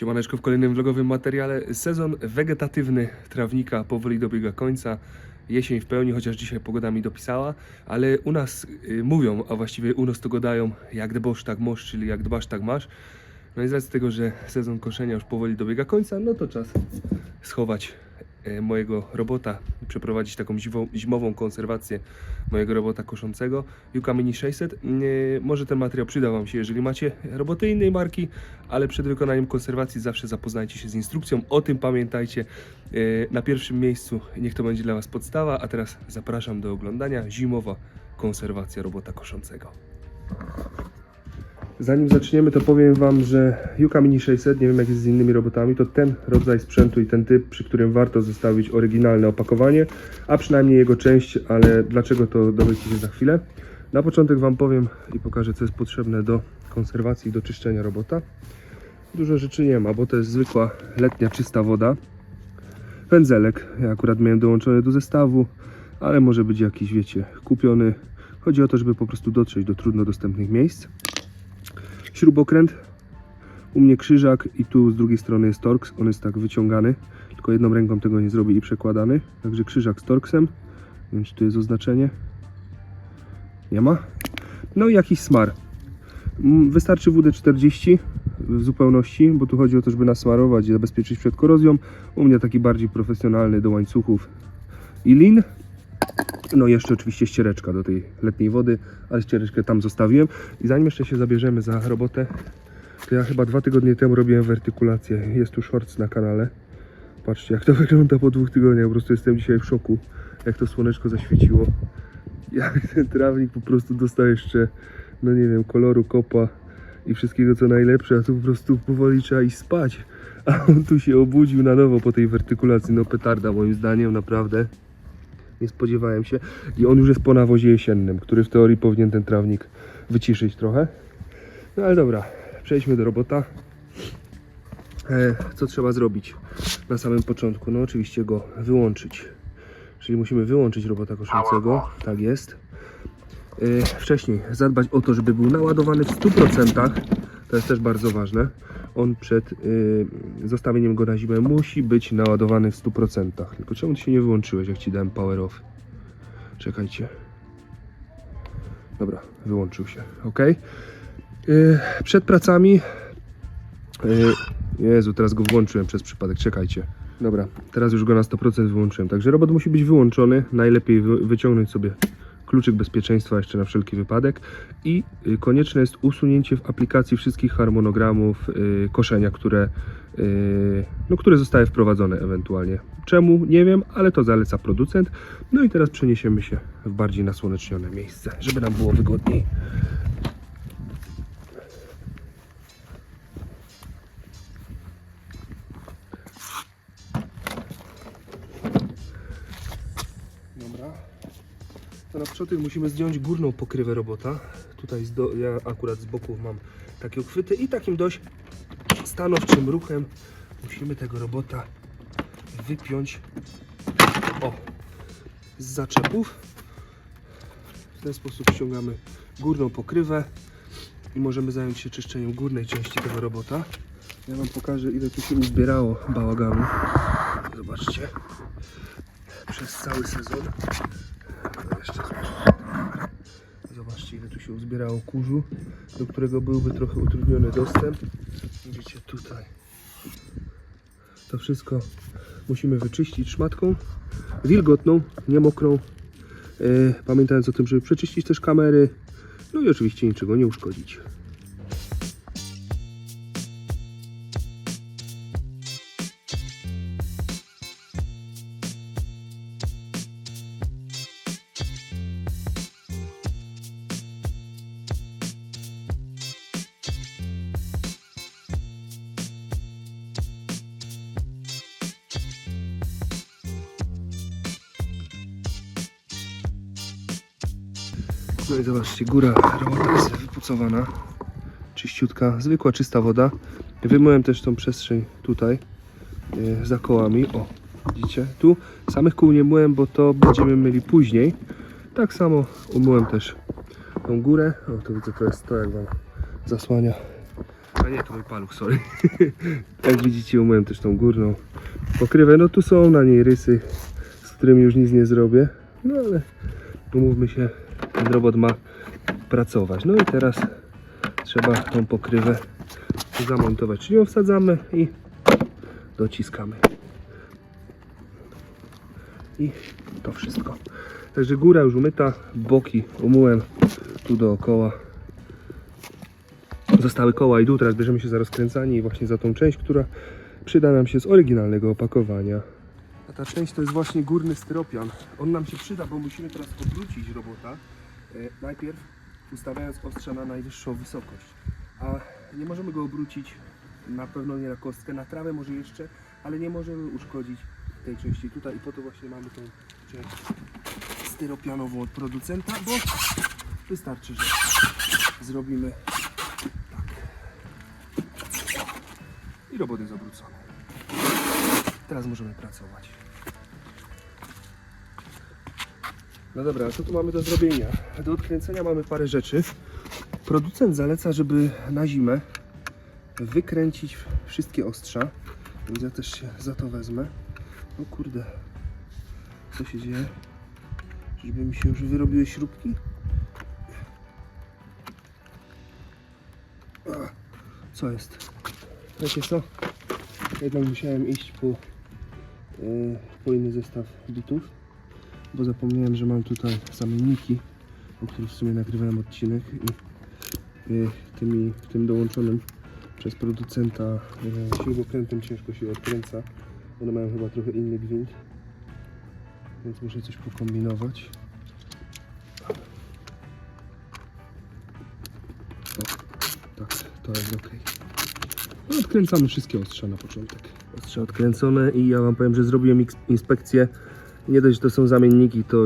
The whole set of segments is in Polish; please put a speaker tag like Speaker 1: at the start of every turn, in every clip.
Speaker 1: Siemaneczko w kolejnym vlogowym materiale. Sezon wegetatywny trawnika powoli dobiega końca. Jesień w pełni, chociaż dzisiaj pogoda mi dopisała, ale u nas y, mówią, a właściwie u nas to godają, jak dbasz tak masz, czyli jak dbasz tak masz. No i z racji tego, że sezon koszenia już powoli dobiega końca, no to czas schować mojego robota, przeprowadzić taką zimową, konserwację mojego robota koszącego Yuka Mini 600. Nie, może ten materiał przyda Wam się, jeżeli macie roboty innej marki, ale przed wykonaniem konserwacji zawsze zapoznajcie się z instrukcją. O tym pamiętajcie e, na pierwszym miejscu. Niech to będzie dla Was podstawa, a teraz zapraszam do oglądania zimowa konserwacja robota koszącego. Zanim zaczniemy, to powiem Wam, że Yuka Mini 600, nie wiem jak jest z innymi robotami, to ten rodzaj sprzętu i ten typ, przy którym warto zostawić oryginalne opakowanie, a przynajmniej jego część, ale dlaczego to dowiecie się za chwilę. Na początek Wam powiem i pokażę, co jest potrzebne do konserwacji i do czyszczenia robota. Dużo rzeczy nie ma, bo to jest zwykła letnia, czysta woda. Pędzelek, ja akurat miałem dołączony do zestawu, ale może być jakiś, wiecie, kupiony. Chodzi o to, żeby po prostu dotrzeć do trudno dostępnych miejsc śrubokręt, u mnie krzyżak i tu z drugiej strony jest torx, on jest tak wyciągany, tylko jedną ręką tego nie zrobi i przekładany, także krzyżak z torksem, nie wiem czy tu jest oznaczenie, nie ma. No i jakiś smar. Mm, Wystarczy WD-40 w zupełności, bo tu chodzi o to, żeby nasmarować i zabezpieczyć przed korozją. U mnie taki bardziej profesjonalny do łańcuchów i lin. No i jeszcze oczywiście ściereczka do tej letniej wody, ale ściereczkę tam zostawiłem. I zanim jeszcze się zabierzemy za robotę, to ja chyba dwa tygodnie temu robiłem wertykulację. Jest tu shorts na kanale. Patrzcie jak to wygląda po dwóch tygodniach. Po prostu jestem dzisiaj w szoku, jak to słoneczko zaświeciło. Jak ten trawnik po prostu dostał jeszcze, no nie wiem, koloru kopa i wszystkiego co najlepsze, a tu po prostu powoli trzeba iść spać. A on tu się obudził na nowo po tej wertykulacji. No petarda moim zdaniem, naprawdę nie spodziewałem się. I on już jest po nawozie jesiennym, który w teorii powinien ten trawnik wyciszyć trochę. No ale dobra, przejdźmy do robota. E, co trzeba zrobić na samym początku? No oczywiście go wyłączyć. Czyli musimy wyłączyć robota koszącego. Tak jest. E, wcześniej zadbać o to, żeby był naładowany w 100%. To jest też bardzo ważne. On przed y, zostawieniem go na zimę musi być naładowany w 100%. Tylko czemu ty się nie wyłączyłeś, jak ci dałem power off? Czekajcie. Dobra, wyłączył się. Ok. Przed pracami. Y, Jezu, teraz go włączyłem przez przypadek. Czekajcie. Dobra, teraz już go na 100% wyłączyłem. Także robot musi być wyłączony. Najlepiej wy, wyciągnąć sobie kluczyk bezpieczeństwa jeszcze na wszelki wypadek i y, konieczne jest usunięcie w aplikacji wszystkich harmonogramów y, koszenia, które, y, no, które zostały wprowadzone ewentualnie. Czemu? Nie wiem, ale to zaleca producent. No i teraz przeniesiemy się w bardziej nasłonecznione miejsce, żeby nam było wygodniej. Dobra. To na początek musimy zdjąć górną pokrywę robota. Tutaj do, ja akurat z boków mam takie uchwyty i takim dość stanowczym ruchem musimy tego robota wypiąć o, z zaczepów. W ten sposób ściągamy górną pokrywę i możemy zająć się czyszczeniem górnej części tego robota. Ja Wam pokażę ile tu się uzbierało bałaganu. Zobaczcie. Przez cały sezon. Się uzbierało kurzu, do którego byłby trochę utrudniony dostęp. Widzicie tutaj. To wszystko musimy wyczyścić szmatką wilgotną, nie mokrą. E, pamiętając o tym, żeby przeczyścić też kamery. No i oczywiście niczego nie uszkodzić. I zobaczcie, góra jest wypucowana, czyściutka, zwykła, czysta woda. Wymyłem też tą przestrzeń tutaj, e, za kołami, o, widzicie, tu samych kół nie myłem, bo to będziemy myli później. Tak samo umyłem też tą górę, o to widzę, to jest to jak Wam zasłania A nie, to mój paluch, sorry. Jak widzicie, umyłem też tą górną pokrywę. No tu są na niej rysy, z którymi już nic nie zrobię. No ale umówmy się, ten robot ma pracować. No i teraz trzeba tą pokrywę zamontować. Czyli ją wsadzamy i dociskamy. I to wszystko. Także góra już umyta, boki umyłem tu dookoła. Zostały koła i dół, teraz bierzemy się za rozkręcanie i właśnie za tą część, która przyda nam się z oryginalnego opakowania. A ta część to jest właśnie górny styropian. On nam się przyda, bo musimy teraz odwrócić robota. E, najpierw ustawiając ostrza na najwyższą wysokość. A nie możemy go obrócić na pewno nie na kostkę, na trawę może jeszcze, ale nie możemy uszkodzić tej części tutaj i po to właśnie mamy tą część styropianową od producenta, bo wystarczy, że zrobimy i robot jest obrócony. Teraz możemy pracować. No dobra, co tu mamy do zrobienia? Do odkręcenia mamy parę rzeczy. Producent zaleca, żeby na zimę wykręcić wszystkie ostrza. Więc ja też się za to wezmę. O kurde, co się dzieje? Żeby mi się już wyrobiły śrubki? Co jest? Wiecie co? Jednak musiałem iść po, e, po inny zestaw bitów, bo zapomniałem, że mam tutaj zamienniki, o których w sumie nagrywałem odcinek i tymi, tym dołączonym przez producenta e, śrubokrętem ciężko się odkręca. One mają chyba trochę inny gwint, więc muszę coś pokombinować. O, tak, to jest ok. No, odkręcamy wszystkie ostrza na początek. Ostrza odkręcone i ja Wam powiem, że zrobiłem inspekcję. Nie dość, że to są zamienniki, to,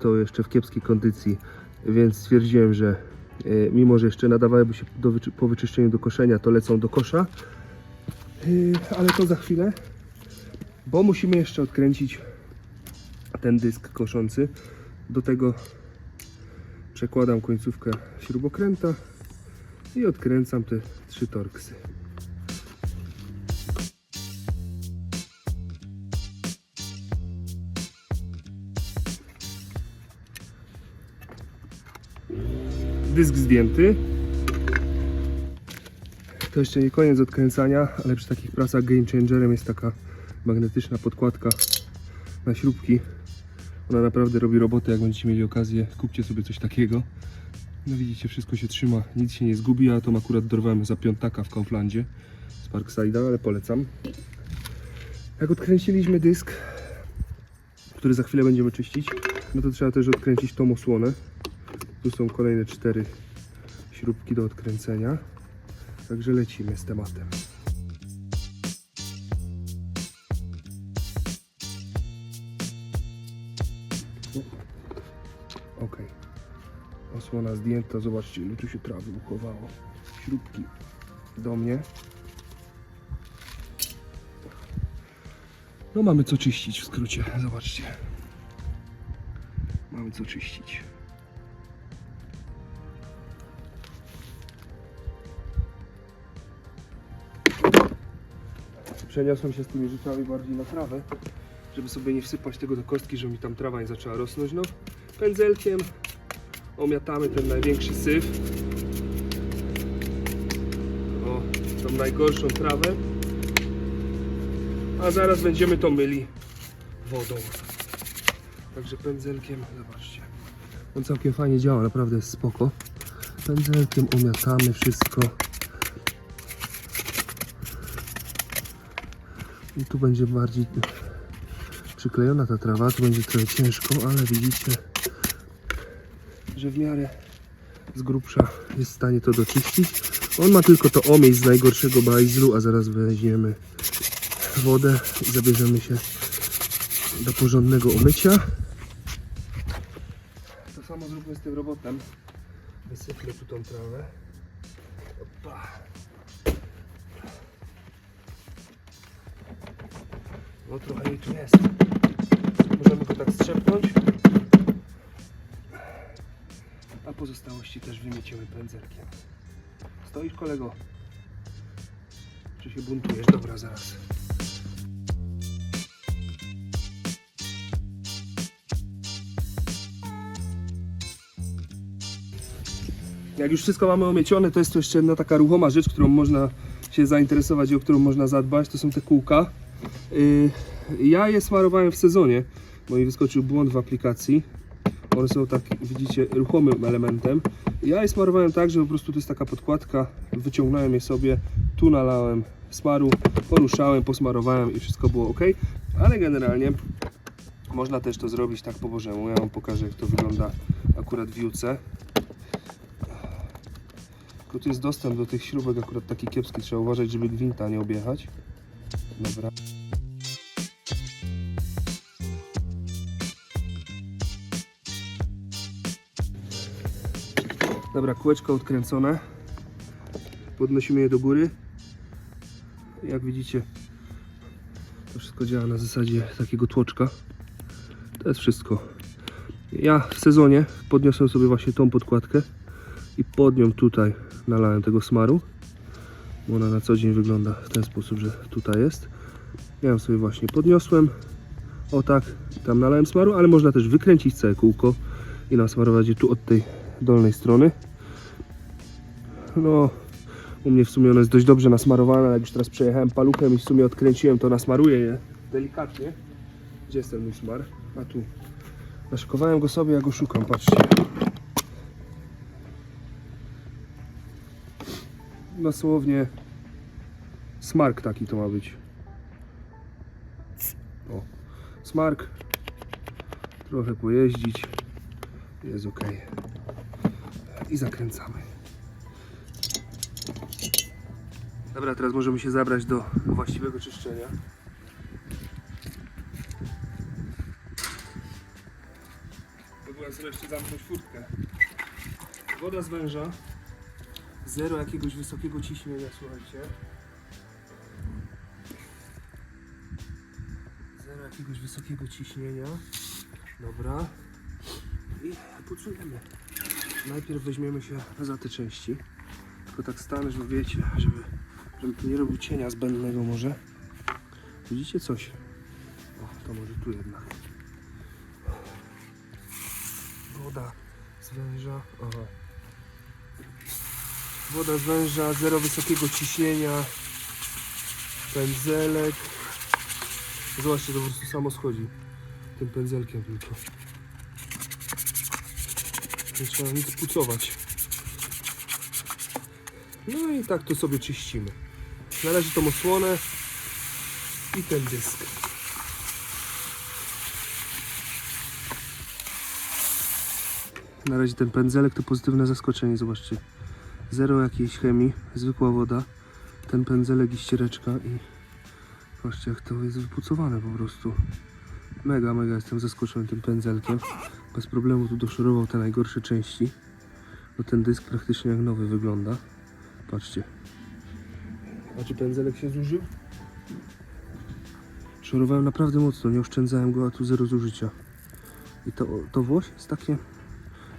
Speaker 1: to jeszcze w kiepskiej kondycji, więc stwierdziłem, że e, mimo, że jeszcze nadawałyby się do, po wyczyszczeniu do koszenia, to lecą do kosza. E, ale to za chwilę, bo musimy jeszcze odkręcić ten dysk koszący. Do tego przekładam końcówkę śrubokręta i odkręcam te trzy torksy. Dysk zdjęty. To jeszcze nie koniec odkręcania, ale przy takich pracach game changerem jest taka magnetyczna podkładka na śrubki. Ona naprawdę robi robotę, jak będziecie mieli okazję, kupcie sobie coś takiego. No widzicie, wszystko się trzyma, nic się nie zgubi, a to akurat dorwałem za piątaka w Kauflandzie z Parkside'a, ale polecam. Jak odkręciliśmy dysk, który za chwilę będziemy czyścić, no to trzeba też odkręcić tą osłonę. Tu są kolejne cztery śrubki do odkręcenia. Także lecimy z tematem. Ok. Osłona zdjęta. Zobaczcie, ile tu się trawy uchowało. Śrubki do mnie. No mamy co czyścić w skrócie. Zobaczcie. Mamy co czyścić. Przeniosłem się z tymi rzeczami bardziej na trawę, żeby sobie nie wsypać tego do kostki, żeby mi tam trawa nie zaczęła rosnąć. No, pędzelkiem omiatamy ten największy syf. O, tą najgorszą trawę. A zaraz będziemy to myli wodą. Także pędzelkiem, zobaczcie. On całkiem fajnie działa, naprawdę jest spoko. Pędzelkiem omiatamy wszystko. I tu będzie bardziej przyklejona ta trawa, tu będzie trochę ciężko, ale widzicie, że w miarę z grubsza jest w stanie to doczyścić. On ma tylko to omieść z najgorszego bajzlu, a zaraz weźmiemy wodę i zabierzemy się do porządnego umycia. To samo zróbmy z tym robotem. Wysypmy tu tą trawę. Opa. No trochę jej tu jest. Możemy go tak strzepnąć. A pozostałości też wymieciemy pędzelkiem. Stoisz kolego? Czy się buntujesz? Dobra, zaraz. Jak już wszystko mamy omiecione, to jest tu jeszcze jedna taka ruchoma rzecz, którą można się zainteresować i o którą można zadbać. To są te kółka. Yy, ja je smarowałem w sezonie, bo mi wyskoczył błąd w aplikacji. One są tak, widzicie, ruchomym elementem. Ja je smarowałem tak, że po prostu to jest taka podkładka. Wyciągnąłem je sobie, tu nalałem smaru, poruszałem, posmarowałem i wszystko było ok. Ale generalnie można też to zrobić tak po bożemu. Ja Wam pokażę, jak to wygląda akurat w Juce. Tylko tu jest dostęp do tych śrubek akurat taki kiepski. Trzeba uważać, żeby gwinta nie objechać. Dobra. Dobra, kółeczko odkręcone. Podnosimy je do góry. Jak widzicie, to wszystko działa na zasadzie takiego tłoczka. To jest wszystko. Ja w sezonie podniosłem sobie właśnie tą podkładkę i pod nią tutaj nalałem tego smaru. Bo ona na co dzień wygląda w ten sposób, że tutaj jest. Ja ją sobie właśnie podniosłem. O tak, tam nalałem smaru, ale można też wykręcić całe kółko i nasmarować je tu od tej dolnej strony. No, u mnie w sumie ono jest dość dobrze nasmarowane, ale jak już teraz przejechałem paluchem i w sumie odkręciłem, to nasmaruję je delikatnie. Gdzie jest ten mój smar? A tu. Naszykowałem go sobie, ja go szukam, patrzcie. Dosłownie smark taki to ma być. O, smark. Trochę pojeździć. Jest ok. I zakręcamy. Dobra, teraz możemy się zabrać do właściwego czyszczenia. Próbuję sobie jeszcze zamknąć furtkę. Woda z węża. Zero jakiegoś wysokiego ciśnienia, słuchajcie. Zero jakiegoś wysokiego ciśnienia. Dobra. I pucujemy. Najpierw weźmiemy się za te części. Tylko tak stanę, żeby wiecie, żeby, żeby tu nie robił cienia zbędnego może. Widzicie coś? O, to może tu jednak. Woda z węża. Aha. Woda z węża, zero wysokiego ciśnienia. Pędzelek. Zobaczcie, to po prostu samo schodzi. Tym pędzelkiem tylko. Nie trzeba nic pucować. No i tak to sobie czyścimy. Na razie tą osłonę i ten dysk. Na razie ten pędzelek to pozytywne zaskoczenie, zobaczcie. Zero jakiejś chemii, zwykła woda. Ten pędzelek i ściereczka i patrzcie jak to jest wypucowane po prostu. Mega, mega jestem zaskoczony tym pędzelkiem. Bez problemu tu doszorował te najgorsze części. No ten dysk praktycznie jak nowy wygląda. Patrzcie. A czy pędzelek się zużył? Szorowałem naprawdę mocno, nie oszczędzałem go, a tu zero zużycia. I to, to włosie jest takie...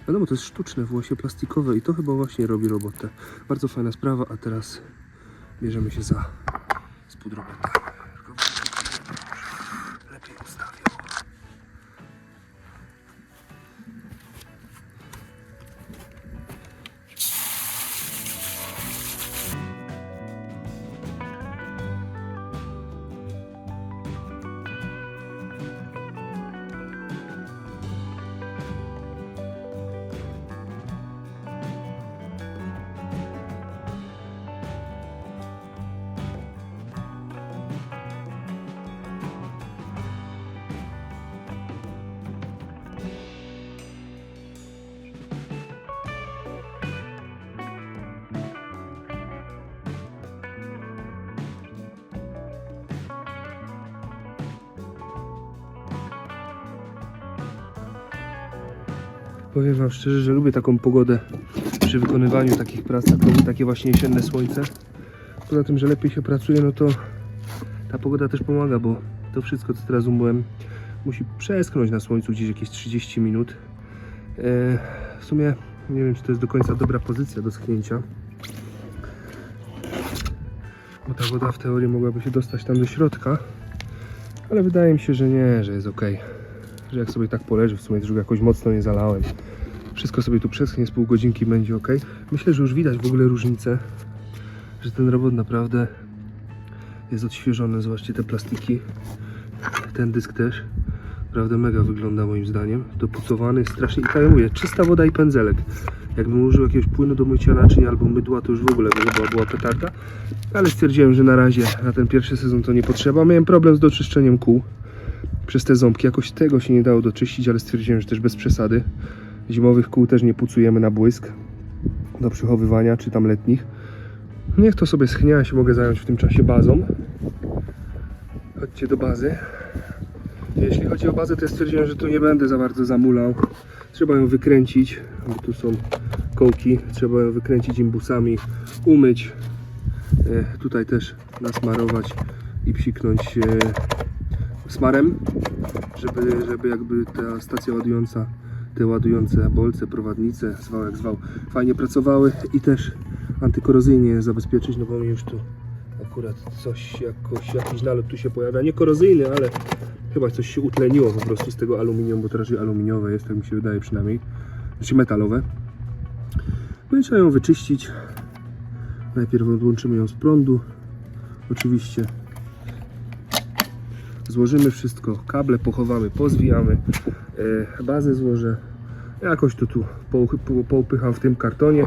Speaker 1: Wiadomo, to jest sztuczne włosie plastikowe i to chyba właśnie robi robotę. Bardzo fajna sprawa, a teraz bierzemy się za spód robotę. Powiem Wam szczerze, że lubię taką pogodę przy wykonywaniu takich prac, jak lubię takie właśnie jesienne słońce. Poza tym, że lepiej się pracuje, no to ta pogoda też pomaga, bo to wszystko, co teraz umyłem, musi przesknąć na słońcu gdzieś jakieś 30 minut. E, w sumie nie wiem, czy to jest do końca dobra pozycja do schnięcia. Bo ta woda w teorii mogłaby się dostać tam do środka. Ale wydaje mi się, że nie, że jest ok. Że jak sobie tak poleży, w sumie też jakoś mocno nie zalałem. Wszystko sobie tu przeschnie z pół godzinki będzie ok. Myślę, że już widać w ogóle różnicę, że ten robot naprawdę jest odświeżony. Zobaczcie te plastiki. Ten dysk też. Naprawdę mega wygląda moim zdaniem. Dopucowany, strasznie. I mówię, czysta woda i pędzelek. Jakbym użył jakiegoś płynu do mycia naczyń albo mydła, to już w ogóle by chyba była petarda. Ale stwierdziłem, że na razie na ten pierwszy sezon to nie potrzeba. Miałem problem z doczyszczeniem kół przez te ząbki. Jakoś tego się nie dało doczyścić, ale stwierdziłem, że też bez przesady. Zimowych kół też nie pucujemy na błysk do przechowywania, czy tam letnich. Niech to sobie schnie, ja się mogę zająć w tym czasie bazą. Chodźcie do bazy. Jeśli chodzi o bazę, to ja stwierdziłem, że tu nie będę za bardzo zamulał. Trzeba ją wykręcić, bo tu są kołki. Trzeba ją wykręcić imbusami, umyć. E, tutaj też nasmarować i psiknąć e, smarem, żeby, żeby jakby ta stacja ładująca, te ładujące bolce, prowadnice, zwał jak zwał, fajnie pracowały i też antykorozyjnie zabezpieczyć, no bo mi już tu akurat coś, jakoś, jakiś nalot tu się pojawia, nie korozyjny, ale chyba coś się utleniło po prostu z tego aluminium, bo to raczej aluminiowe jest, tak mi się wydaje przynajmniej, znaczy metalowe. No i trzeba ją wyczyścić. Najpierw odłączymy ją z prądu, oczywiście. Złożymy wszystko, kable pochowamy, pozwijamy, e, bazę złożę. Jakoś to tu poupy- po- poupycham w tym kartonie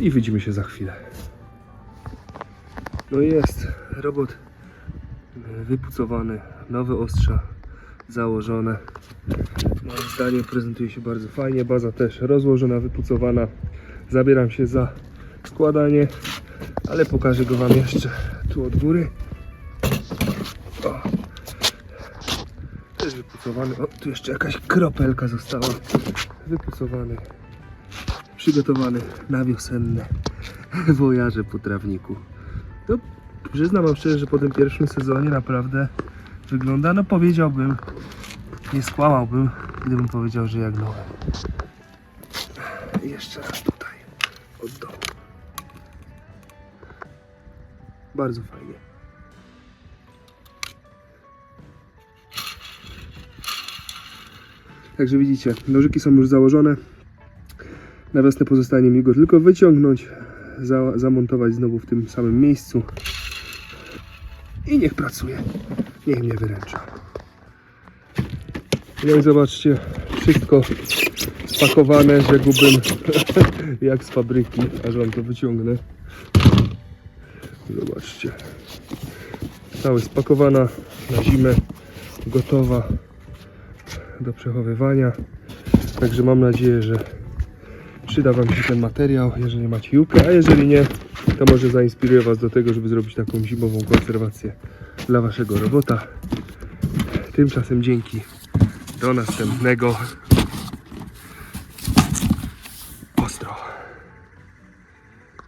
Speaker 1: i widzimy się za chwilę. No jest robot e, wypucowany, nowe ostrza założone. Moim zdaniem prezentuje się bardzo fajnie, baza też rozłożona, wypucowana. Zabieram się za składanie, ale pokażę go Wam jeszcze tu od góry. O. Też wypucowany. O, tu jeszcze jakaś kropelka została. Wypucowany. Przygotowany na wiosenne wojaże po trawniku. No, przyznam Wam szczerze, że po tym pierwszym sezonie naprawdę wygląda, no powiedziałbym, nie skłamałbym, gdybym powiedział, że jak nowe. Jeszcze raz tutaj, od dołu. Bardzo fajnie. Także widzicie, nożyki są już założone. Na wiosnę pozostanie mi go tylko wyciągnąć, za, zamontować znowu w tym samym miejscu. I niech pracuje, niech mnie wyręcza. No i zobaczcie, wszystko spakowane, rzekłbym, jak z fabryki, aż wam to wyciągnę. Zobaczcie. Cała spakowana na zimę, gotowa do przechowywania. Także mam nadzieję, że przyda Wam się ten materiał, jeżeli macie jukę, a jeżeli nie, to może zainspiruję Was do tego, żeby zrobić taką zimową konserwację dla Waszego robota. Tymczasem dzięki. Do następnego.